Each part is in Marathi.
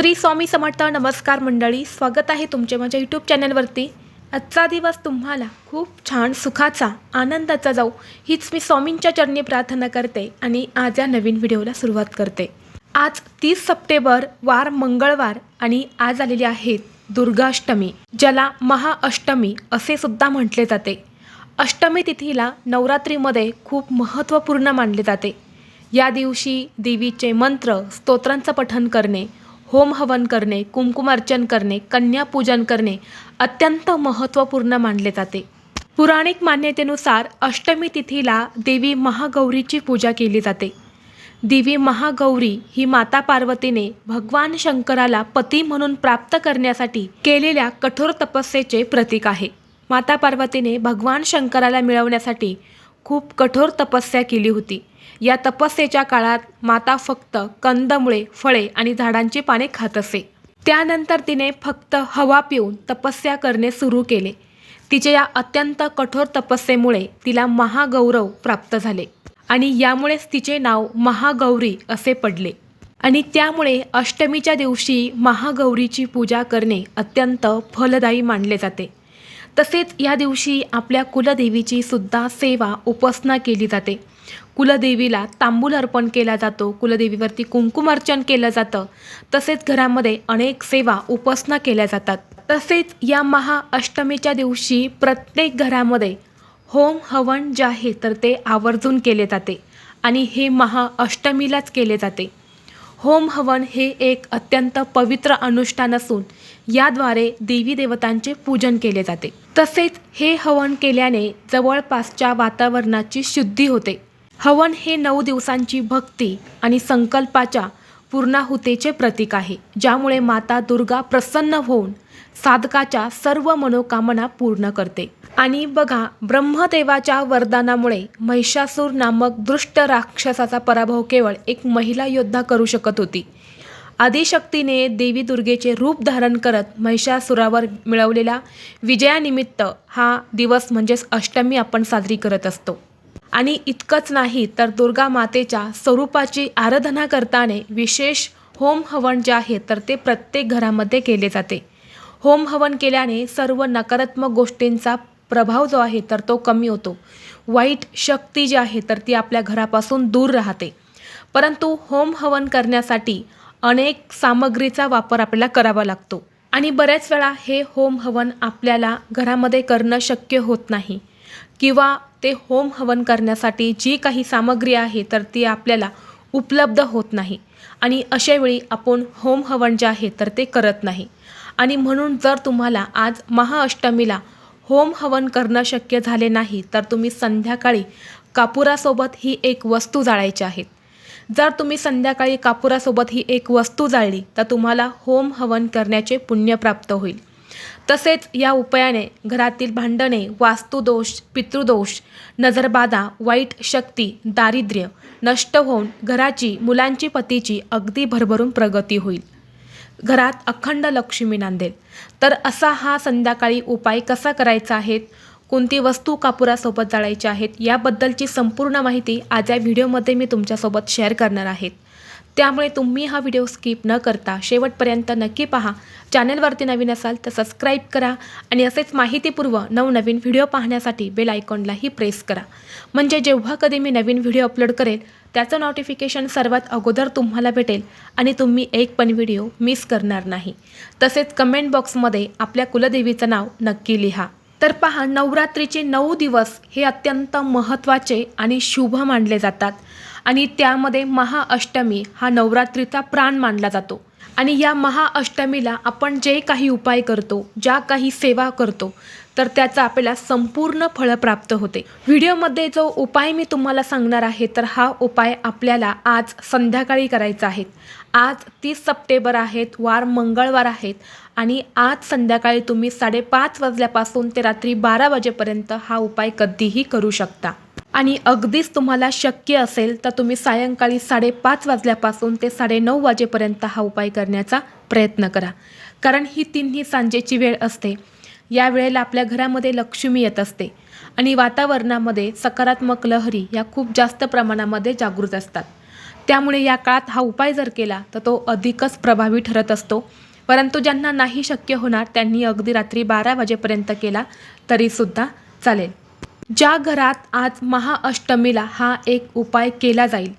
श्री स्वामी समर्थ नमस्कार मंडळी स्वागत आहे तुमचे माझ्या यूट्यूब चॅनलवरती आजचा दिवस तुम्हाला खूप छान सुखाचा आनंदाचा जाऊ हीच मी स्वामींच्या चरणी प्रार्थना करते आणि आज या नवीन व्हिडिओला सुरुवात करते. आज तीस सप्टेंबर वार मंगळवार आणि आज आलेली आहे दुर्गाष्टमी ज्याला महाअष्टमी असे सुद्धा म्हटले जाते. अष्टमी तिथीला नवरात्रीमध्ये खूप महत्त्वपूर्ण मानले जाते. या दिवशी देवीचे मंत्र स्तोत्रांचं पठण करणे होम हवन करणे कुंकुमार्चन करणे कन्यापूजन करणे अत्यंत महत्त्वपूर्ण मानले जाते. पुराणिक मान्यतेनुसार अष्टमी तिथीला देवी महागौरीची पूजा केली जाते. देवी महागौरी ही माता पार्वतीने भगवान शंकराला पती म्हणून प्राप्त करण्यासाठी केलेल्या कठोर तपस्येचे प्रतीक आहे. माता पार्वतीने भगवान शंकराला मिळवण्यासाठी खूप कठोर तपस्या केली होती. या तपस्येच्या काळात माता फक्त कंदमुळे फळे आणि झाडांची पाने खात असे. त्यानंतर तिने फक्त हवा पिऊन तपस्या करणे सुरू केले. तिच्या या अत्यंत कठोर तपस्येमुळे तिला महागौरव प्राप्त झाले आणि यामुळेच तिचे नाव महागौरी असे पडले. आणि त्यामुळे अष्टमीच्या दिवशी महागौरीची पूजा करणे अत्यंत फलदायी मानले जाते. तसेच या दिवशी आपल्या कुलदेवीची सुद्धा सेवा उपासना केली जाते. कुलदेवीला तांबूल अर्पण केला जातो कुलदेवीवरती कुंकुमार्चन केलं जातं. तसेच घरामध्ये अनेक सेवा उपासना केल्या जातात. तसेच या महाअष्टमीच्या दिवशी प्रत्येक घरामध्ये होम हवन जे आहे तर ते आवर्जून केले जाते आणि हे महाअष्टमीलाच केले जाते. होम हवन हे एक अत्यंत पवित्र अनुष्ठान असून याद्वारे देवी देवतांचे पूजन केले जाते. तसेच हे हवन केल्याने जवळपासच्या वातावरणाची शुद्धी होते. हवन हे नऊ दिवसांची भक्ती आणि संकल्पाच्या पूर्णाहुतेचे प्रतीक आहे ज्यामुळे माता दुर्गा प्रसन्न होऊन साधकाच्या सर्व मनोकामना पूर्ण करते. आणि बघा ब्रह्मदेवाच्या वरदानामुळे महिषासूर नामक दृष्ट राक्षसाचा पराभव केवळ एक महिला योद्धा करू शकत होती. आदिशक्तीने देवी दुर्गेचे रूप धारण करत महिषासुरावर मिळवलेल्या विजयानिमित्त हा दिवस म्हणजेच अष्टमी आपण साजरी करत असतो. आणि इतकंच नाही तर दुर्गा मातेच्या स्वरूपाची आराधना करताना विशेष होम हवन जे आहे तर ते प्रत्येक घरामध्ये केले जाते. होम हवन केल्याने सर्व नकारात्मक गोष्टींचा प्रभाव जो आहे तर तो कमी होतो. वाईट शक्ती जी आहे तर ती आपल्या घरापासून दूर राहते. परंतु होम हवन करण्यासाठी अनेक सामग्रीचा वापर आपल्याला करावा लागतो. आणि बऱ्याच वेळा हे होम हवन आपल्याला घरामध्ये करणं शक्य होत नाही. किंवा ते होम हवन करण्यासाठी जी काही सामग्री आहे तर ती आपल्याला उपलब्ध होत नाही. आणि अशावेळी आपण होम हवन जे आहे तर ते करत नाही. आणि म्हणून जर तुम्हाला आज महाअष्टमीला होम हवन करणं शक्य झाले नाही तर तुम्ही संध्याकाळी कापुरासोबत ही एक वस्तू जाळायची आहेत जर तुम्ही संध्याकाळी कापुरासोबत ही एक वस्तू जाळली तर तुम्हाला होम हवन करण्याचे पुण्य प्राप्त होईल. तसेच या उपायाने घरातील भांडणे वास्तुदोष पितृदोष नजरबाधा वाईट शक्ती दारिद्र्य नष्ट होऊन घराची मुलांची पतीची अगदी भरभरून प्रगती होईल. घरात अखंड लक्ष्मी नांदेल. तर असा हा संध्याकाळी उपाय कसा करायचा आहे? कोणती वस्तू कापुरासोबत जाळायची आहेत याबद्दलची संपूर्ण माहिती आज या व्हिडिओमध्ये मी तुमच्यासोबत शेअर करणार आहेत त्यामुळे तुम्ही हा व्हिडिओ स्किप न करता शेवटपर्यंत नक्की पहा. चॅनलवरती नवीन असाल तर सबस्क्राईब करा आणि असेच माहितीपूर्व नवनवीन व्हिडिओ पाहण्यासाठी बेल आयकॉनलाही प्रेस करा. म्हणजे जेव्हा कधी मी नवीन व्हिडिओ अपलोड करेल त्याचं नोटिफिकेशन सर्वात अगोदर तुम्हाला भेटेल आणि तुम्ही एक पण व्हिडिओ मिस करणार नाही. तसेच कमेंट बॉक्समध्ये आपल्या कुलदेवीचं नाव नक्की लिहा. तर पहा नवरात्रीचे नऊ दिवस हे अत्यंत महत्त्वाचे आणि शुभ मानले जातात. आणि त्यामध्ये महाअष्टमी हा नवरात्रीचा प्राण मानला जातो. आणि या महाअष्टमीला आपण जे काही उपाय करतो ज्या काही सेवा करतो तर त्याचा आपल्याला संपूर्ण फळ प्राप्त होते. व्हिडिओमध्ये जो उपाय मी तुम्हाला सांगणार आहे तर हा उपाय आपल्याला आज संध्याकाळी करायचा आहे. आज तीस सप्टेंबर आहेत वार मंगळवार आहेत आणि आज संध्याकाळी तुम्ही साडेपाच वाजल्यापासून ते रात्री बारा वाजेपर्यंत हा उपाय कधीही करू शकता. आणि अगदीच तुम्हाला शक्य असेल तर तुम्ही सायंकाळी साडेपाच वाजल्यापासून ते साडेनऊ वाजेपर्यंत हा उपाय करण्याचा प्रयत्न करा. कारण ही तिन्ही सांजेची वेळ असते. या वेळेला आपल्या घरामध्ये लक्ष्मी येत असते आणि वातावरणामध्ये सकारात्मक लहरी या खूप जास्त प्रमाणामध्ये जागृत असतात. त्यामुळे या काळात हा उपाय जर केला तर तो अधिकच प्रभावी ठरत असतो. परंतु ज्यांना नाही शक्य होणार त्यांनी अगदी रात्री बारा वाजेपर्यंत केला तरीसुद्धा चालेल. ज्या घरात आज महाअष्टमीला हा एक उपाय केला जाईल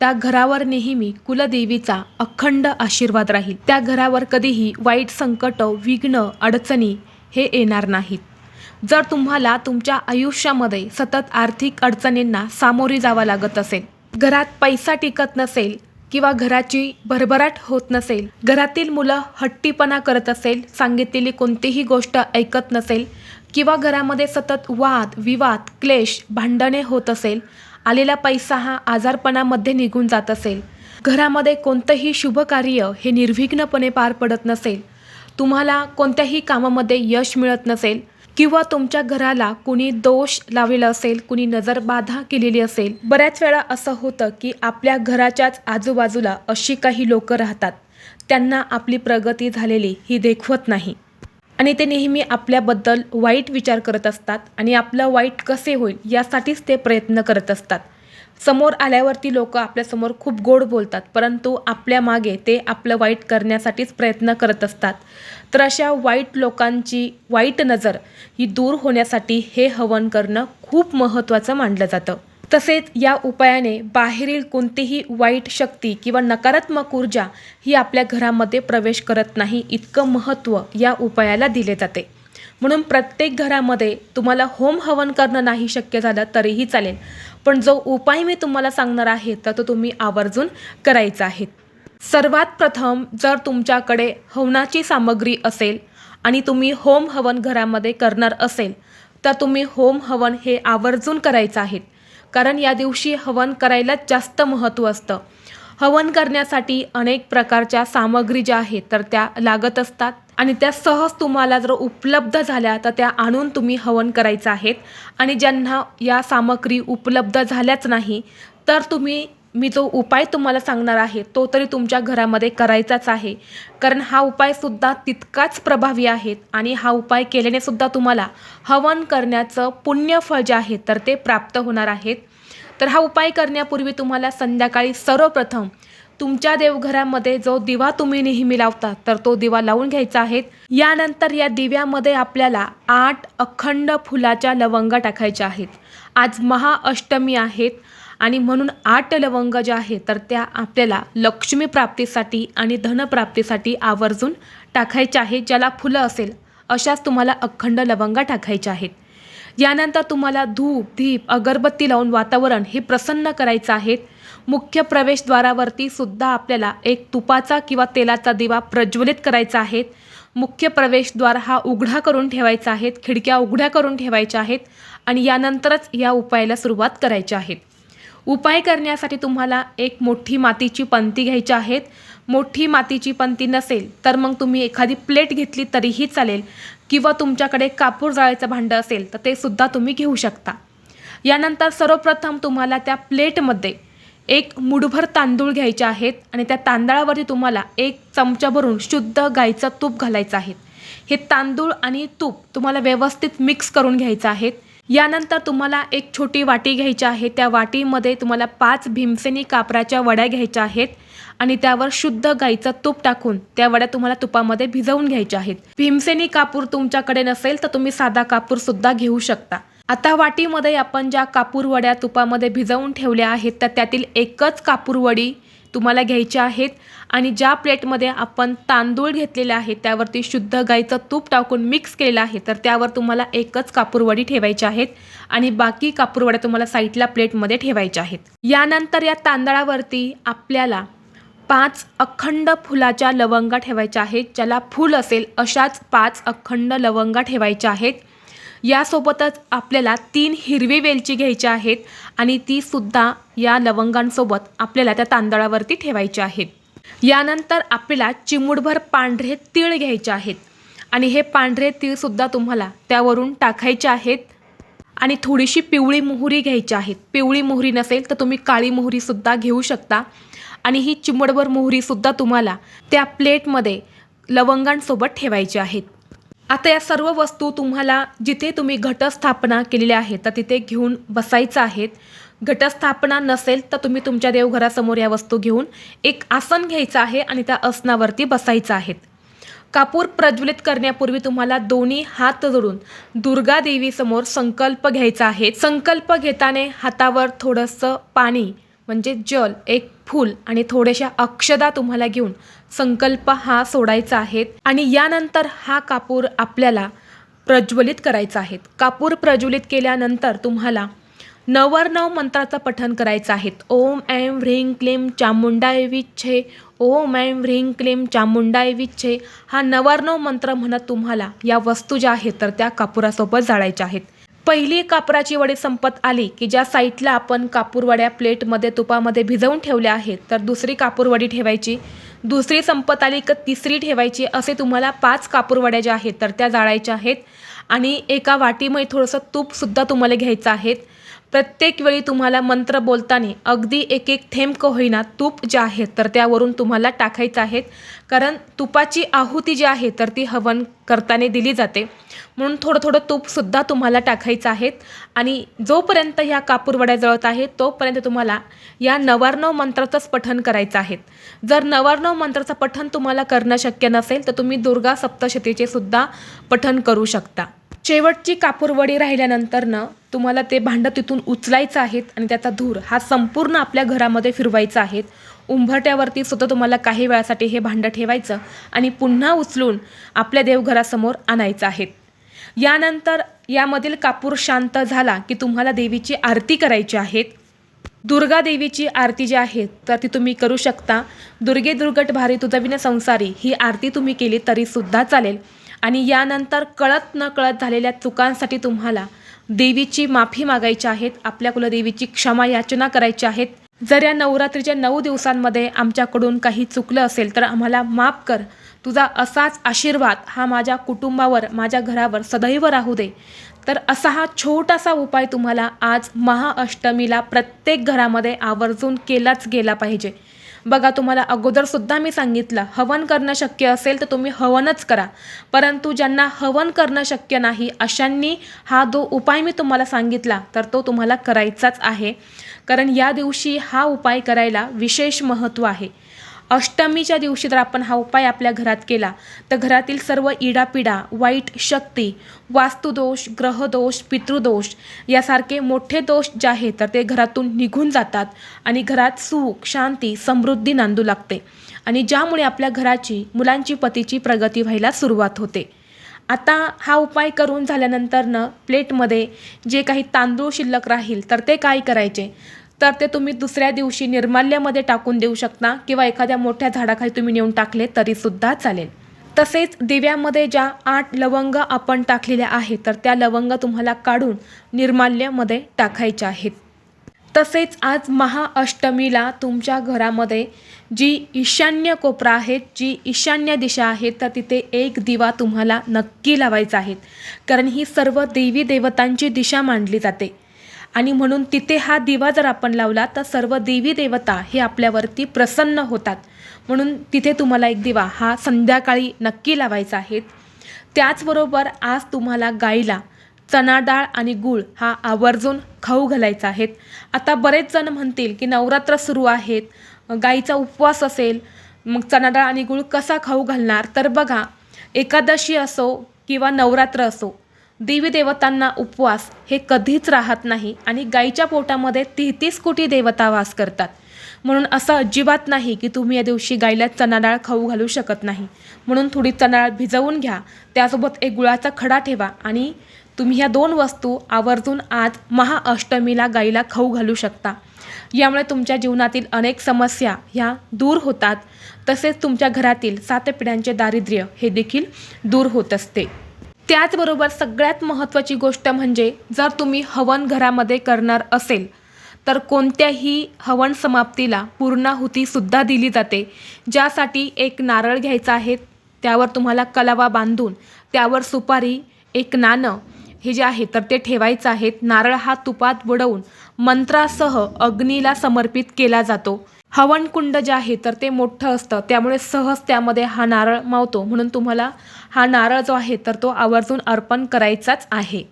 त्या घरावर नेहमी कुलदेवीचा अखंड आशीर्वाद राहील. त्या घरावर कधीही वाईट संकट विघ्न अडचणी हे येणार नाहीत. जर तुम्हाला तुमच्या आयुष्यामध्ये सतत आर्थिक अडचणींना सामोरी जावं लागत असेल घरात पैसा टिकत नसेल किंवा घराची भरभराट होत नसेल घरातील मुलं हट्टीपणा करत असेल सांगितलेली कोणतीही गोष्ट ऐकत नसेल किंवा घरामध्ये सतत वाद विवाद क्लेश भांडणे होत असेल आलेला पैसा हा आजारपणामध्ये निघून जात असेल घरामध्ये कोणतंही शुभ कार्य हे निर्विघ्नपणे पार पडत नसेल तुम्हाला कोणत्याही कामामध्ये यश मिळत नसेल किंवा तुमच्या घराला कुणी दोष लावलेला असेल कुणी नजरबाधा केलेली असेल बऱ्याच वेळा असं होतं की आपल्या घराच्याच आजूबाजूला अशी काही लोकं राहतात. त्यांना आपली प्रगती झालेली ही देखवत नाही. आणि ते नेहमी आपल्याबद्दल वाईट विचार करत असतात आणि आपलं वाईट कसे होईल यासाठीच ते प्रयत्न करत असतात. समोर आल्यावरती लोक आपल्यासमोर खूप गोड बोलतात परंतु आपल्या मागे ते आपलं वाईट करण्यासाठीच प्रयत्न करत असतात. तर अशा वाईट लोकांची वाईट नजर ही दूर होण्यासाठी हे हवन करणं खूप महत्त्वाचं मानलं जातं. तसेच या उपायाने बाहेरील कोणतीही वाईट शक्ती किंवा नकारात्मक ऊर्जा ही आपल्या घरामध्ये प्रवेश करत नाही इतकं महत्त्व या उपायाला दिले जाते. म्हणून प्रत्येक घरामध्ये तुम्हाला होम हवन करणं नाही शक्य झालं तरीही चालेल. पण जो उपाय मी तुम्हाला सांगणार आहे तर तो तुम्ही आवर्जून करायचा आहे. सर्वात प्रथम जर तुमच्याकडे हवनाची सामग्री असेल आणि तुम्ही होम हवन घरामध्ये करणार असेल तर तुम्ही होम हवन हे आवर्जून करायचं आहे. कारण या दिवशी हवन करायला जास्त महत्त्व असतं. हवन करण्यासाठी अनेक प्रकारच्या सामग्री ज्या आहेत तर त्या लागत असतात. आणि त्या सहज तुम्हाला जर उपलब्ध झाल्या तर त्या आणून तुम्ही हवन करायचं आहेत. आणि ज्यांना या सामग्री उपलब्ध झाल्याच नाही तर तुम्ही मी जो उपाय तुम्हाला सांगणार आहे तो तरी तुमच्या घरामध्ये करायचाच आहे. कारण हा उपायसुद्धा तितकाच प्रभावी आहेत आणि हा उपाय केल्याने सुद्धा तुम्हाला हवन करण्याचं पुण्यफळ जे आहे तर ते प्राप्त होणार आहेत तर हा उपाय करण्यापूर्वी तुम्हाला संध्याकाळी सर्वप्रथम तुमच्या देवघरामध्ये जो दिवा तुम्ही नेहमी लावता तर तो दिवा लावून घ्यायचा आहे. यानंतर या दिव्यामध्ये आपल्याला आठ अखंड फुलाच्या लवंगा टाकायच्या आहेत. आज महाअष्टमी आहेत आणि म्हणून आठ लवंग ज्या आहेत तर त्या आपल्याला लक्ष्मी प्राप्तीसाठी आणि धनप्राप्तीसाठी आवर्जून टाकायच्या आहेत. ज्याला फुलं असेल अशाच तुम्हाला अखंड लवंगा टाकायच्या आहेत. यानंतर तुम्हाला धूप दीप अगरबत्ती लावून वातावरण हे प्रसन्न करायचं आहे. मुख्य प्रवेशद्वारावरती सुद्धा आपल्याला एक तुपाचा किंवा तेलाचा दिवा प्रज्वलित करायचा आहे. मुख्य प्रवेशद्वार हा उघडा करून ठेवायचा आहेत खिडक्या उघड्या करून ठेवायच्या आहेत आणि यानंतरच या उपायाला सुरुवात करायची आहेत उपाय करण्यासाठी तुम्हाला एक मोठी मातीची पंती घ्यायची आहेत मोठी मातीची पंती नसेल तर मग तुम्ही एखादी प्लेट घेतली तरीही चालेल किंवा तुमच्याकडे कापूर जाळायचं भांडं असेल तर ते सुद्धा तुम्ही घेऊ शकता. यानंतर सर्वप्रथम तुम्हाला त्या प्लेटमध्ये एक मुठभर तांदूळ घ्यायचे आहेत आणि त्या तांदळावरती तुम्हाला एक चमचा भरून शुद्ध गाईचं तूप घालायचं आहे. हे तांदूळ आणि तूप तुम्हाला व्यवस्थित मिक्स करून घ्यायचं आहे. यानंतर तुम्हाला एक छोटी वाटी घ्यायची आहे. त्या वाटीमध्ये तुम्हाला पाच भीमसेनी कापराच्या वड्या घ्यायच्या आहेत. आणि त्यावर शुद्ध गाईचं तूप टाकून त्या वड्या तुम्हाला तुपामध्ये भिजवून घ्यायच्या आहेत. भीमसेनी कापूर तुमच्याकडे नसेल तर तुम्ही साधा कापूर सुद्धा घेऊ शकता. आता वाटीमध्ये आपण ज्या कापूर वड्या तुपामध्ये भिजवून ठेवल्या आहेत तर त्यातील एकच कापूर वडी तुम्हाला घ्यायच्या आहेत. आणि ज्या प्लेटमध्ये आपण तांदूळ घेतलेले आहेत त्यावरती शुद्ध गाईचं तूप टाकून मिक्स केलेलं आहे तर त्यावर तुम्हाला एकच कापूरवडी ठेवायच्या आहेत. आणि बाकी कापूरवड्या तुम्हाला साईडला प्लेटमध्ये ठेवायच्या आहेत. यानंतर या तांदळावरती आपल्याला पाच अखंड फुलाच्या लवंगा ठेवायच्या आहेत. ज्याला फूल असेल अशाच पाच अखंड लवंगा ठेवायच्या आहेत. यासोबतच आपल्याला तीन हिरवी वेलची घ्यायची आहेत आणि ती सुद्धा या लवंगांसोबत आपल्याला त्या तांदळावरती ठेवायची आहेत. यानंतर आपल्याला चिमूटभर पांढरे तीळ घ्यायचे आहेत. आणि हे पांढरे तीळसुद्धा तुम्हाला त्यावरून टाकायचे आहेत. आणि थोडीशी पिवळी मोहरी घ्यायची आहेत. पिवळी मोहरी नसेल तर तुम्ही काळी मोहरीसुद्धा घेऊ शकता. आणि ही चिमडभर मोहरीसुद्धा तुम्हाला त्या प्लेटमध्ये लवंगांसोबत ठेवायची आहेत. आता या सर्व वस्तू तुम्हाला जिथे तुम्ही घटस्थापना केलेल्या आहेत तर तिथे घेऊन बसायचं आहेत. घटस्थापना नसेल तर तुम्ही तुमच्या देवघरासमोर या वस्तू घेऊन एक आसन घ्यायचं आहे आणि त्या आसनावरती बसायचं आहेत. कापूर प्रज्वलित करण्यापूर्वी तुम्हाला दोन्ही हात जोडून दुर्गा देवीसमोर संकल्प घ्यायचा आहे. संकल्प घेताना हातावर थोडंसं पाणी म्हणजे जल एक फूल आणि थोड्याशा अक्षदा तुम्हाला घेऊन संकल्प हा सोडायचा आहे आणि यानंतर हा कापूर आपल्याला प्रज्वलित करायचा आहे. कापूर प्रज्वलित केल्यानंतर तुम्हाला नवरनव मंत्राचं पठण करायचं आहे. ओम ऐं ह्रीं क्लीं चामुंडाय विच्छे. ओम ऐं ह्रीं क्लीं चामुंडाय विच्छे. हा नवरनव मंत्र म्हणत तुम्हाला या वस्तू ज्या आहेत तर त्या कापुरासोबत जाळायच्या आहेत. पहिली कापराची वडी संपत आली की ज्या साईटला आपण कापूरवड्या प्लेटमध्ये तुपामध्ये भिजवून ठेवल्या आहेत तर दुसरी कापूरवडी ठेवायची. दुसरी संपत आली की तिसरी ठेवायची असे तुम्हाला पाच कापूरवड्या ज्या आहेत तर त्या जाळायच्या आहेत. आणि एका वाटीमध्ये थोडंसं तूपसुद्धा तुम्हाला घ्यायचं आहे. प्रत्येक वेळी तुम्हाला मंत्र बोलताना अगदी एक एक थेंब का होईना तूप जे आहे तर त्यावरून तुम्हाला टाकायचं आहे. कारण तुपाची आहुती जी आहे तर ती हवन करताना दिली जाते. म्हणून थोडं थोडं तूपसुद्धा तुम्हाला टाकायचं आहे. आणि जोपर्यंत ह्या कापूरवड्या जळत आहे तोपर्यंत तुम्हाला या नवार्णव मंत्राचंच पठन करायचं आहे. जर नवार्णव मंत्राचं पठन तुम्हाला करणं शक्य नसेल तर तुम्ही दुर्गा सप्तशतीचे सुद्धा पठन करू शकता. शेवटची कापूरवडी राहिल्यानंतरनं तुम्हाला ते भांडं तिथून उचलायचं आहेत आणि त्याचा धूर हा संपूर्ण आपल्या घरामध्ये फिरवायचा आहेत. उंबरट्यावरती सुद्धा तुम्हाला काही वेळासाठी हे भांडं ठेवायचं आणि पुन्हा उचलून आपल्या देवघरासमोर आणायचं आहेत. यानंतर यामधील कापूर शांत झाला की तुम्हाला देवीची आरती करायची आहेत. दुर्गा देवीची आरती जी आहे तर ती तुम्ही करू शकता. दुर्गे दुर्गट भारी तुझविन संसारी ही आरती तुम्ही केली तरीसुद्धा चालेल. आणि यानंतर कळत न कळत झालेल्या चुकांसाठी तुम्हाला देवीची माफी मागायची आहेत आपल्या कुलदेवीची क्षमा याचना करायची आहेत. जर या नवरात्रीच्या नऊ दिवसांमध्ये आमच्याकडून काही चुकलं असेल तर आम्हाला माफ कर. तुझा असाच आशीर्वाद हा माझ्या कुटुंबावर माझ्या घरावर सदैव राहू दे. तर असा हा छोटासा उपाय तुम्हाला आज महाअष्टमीला प्रत्येक घरामध्ये आवर्जून केलाच गेला पाहिजे. बघा तुम्हाला अगोदरसुद्धा मी सांगितलं हवन करणं शक्य असेल तर तुम्ही हवनच करा. परंतु ज्यांना हवन करणं शक्य नाही अशांनी हा जो उपाय मी तुम्हाला सांगितला तर तो तुम्हाला करायचाच आहे. कारण या दिवशी हा उपाय करायला विशेष महत्त्व आहे. अष्टमीच्या दिवशी जर आपण हा उपाय आपल्या घरात केला तर घरातील सर्व इडापिडा वाईट शक्ती वास्तुदोष ग्रहदोष पितृदोष यासारखे मोठे दोष जे आहेत तर ते घरातून निघून जातात आणि घरात सुख शांती समृद्धी नांदू लागते. आणि ज्यामुळे आपल्या घराची मुलांची पतीची प्रगती व्हायला सुरुवात होते. आता हा उपाय करून झाल्यानंतरनं प्लेटमध्ये जे काही तांदूळ शिल्लक राहील तर ते काय करायचे? तर ते तुम्ही दुसऱ्या दिवशी निर्माल्यामध्ये टाकून देऊ शकता किंवा एखाद्या मोठ्या झाडाखाली तुम्ही नेऊन टाकले तरीसुद्धा चालेल. तसेच दिव्यामध्ये ज्या आठ लवंग आपण टाकलेल्या आहेत तर त्या लवंग तुम्हाला काढून निर्माल्यामध्ये टाकायच्या आहेत. तसेच आज महाअष्टमीला तुमच्या घरामध्ये जी ईशान्य कोपरा आहे जी ईशान्य दिशा आहे तर तिथे एक दिवा तुम्हाला नक्की लावायचा आहे. कारण ही सर्व देवी देवतांची दिशा मांडली जाते. आणि म्हणून तिथे हा दिवा जर आपण लावला तर सर्व देवी देवता हे आपल्यावरती प्रसन्न होतात. म्हणून तिथे तुम्हाला एक दिवा हा संध्याकाळी नक्की लावायचा आहे. त्याचबरोबर आज तुम्हाला गाईला चणा डाळ आणि गूळ हा आवर्जून खाऊ घालायचा आहेत आता बरेच जण म्हणतील की नवरात्र सुरू आहेत गाईचा उपवास असेल मग चणा डाळ आणि गूळ कसा खाऊ घालणार? तर बघा एकादशी असो किंवा नवरात्र असो देवी देवतांना उपवास हे कधीच राहत नाही आणि गाईच्या पोटामध्ये तेहतीस कोटी देवता वास करतात. म्हणून असं अजिबात नाही की तुम्ही या दिवशी गाईला चणाडाळ खाऊ घालू शकत नाही. म्हणून थोडी चणा डाळ भिजवून घ्या. त्यासोबत एक गुळाचा खडा ठेवा आणि तुम्ही ह्या दोन वस्तू आवर्जून आज महाअष्टमीला गाईला खाऊ घालू शकता. यामुळे तुमच्या जीवनातील अनेक समस्या ह्या दूर होतात. तसेच तुमच्या घरातील सात पिढ्यांचे दारिद्र्य हे देखील दूर होत असते. त्याचबरोबर सगळ्यात महत्त्वाची गोष्ट म्हणजे जर तुम्ही हवन घरामध्ये करणार असेल तर कोणत्याही हवन समाप्तीला पूर्णाहुतीसुद्धा दिली जाते ज्यासाठी एक नारळ घ्यायचा आहे त्यावर तुम्हाला कलावा बांधून त्यावर सुपारी एक नाणं हे जे आहे तर ते ठेवायचं आहेत नारळ हा तुपात बुडवून मंत्रासह अग्नीला समर्पित केला जातो. हवनकुंड जे आहे तर ते मोठं असतं. त्यामुळे सहज त्यामध्ये हा नारळ मावतो. म्हणून तुम्हाला हा नारळ जो आहे तर तो आवर्जून अर्पण करायचाच आहे.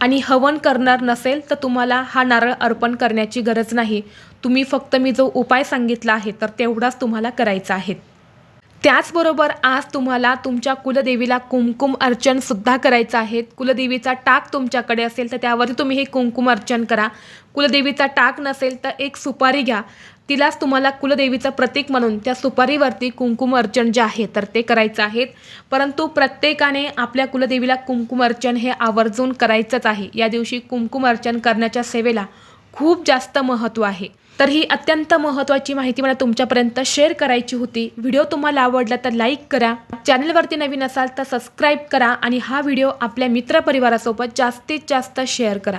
आणि हवन करणार नसेल तर तुम्हाला हा नारळ अर्पण करण्याची गरज नाही. तुम्ही फक्त मी जो उपाय सांगितला आहे तर तेवढाच तुम्हाला करायचा आहे. त्याचबरोबर आज तुम्हाला तुमच्या कुलदेवीला कुमकुम अर्चनसुद्धा करायचं आहे. कुलदेवीचा टाक तुमच्याकडे असेल तर त्यावरती तुम्ही हे कुमकुम अर्चन करा. कुलदेवीचा टाक नसेल तर एक सुपारी घ्या. तिलाच तुम्हाला कुलदेवीचं प्रतीक म्हणून त्या सुपारीवरती कुंकुम अर्चन जे आहे तर ते करायचं आहे. परंतु प्रत्येकाने आपल्या कुलदेवीला कुंकुम अर्चन हे आवर्जून करायचंच आहे. या दिवशी कुंकुम अर्चन करण्याच्या सेवेला खूप जास्त महत्त्व आहे. तर ही अत्यंत महत्त्वाची माहिती मला तुमच्यापर्यंत शेअर करायची होती. व्हिडिओ तुम्हाला आवडला तर लाईक करा. चॅनलवरती नवीन असाल तर सबस्क्राईब करा आणि हा व्हिडिओ आपल्या मित्रपरिवारासोबत जास्तीत जास्त शेअर करा.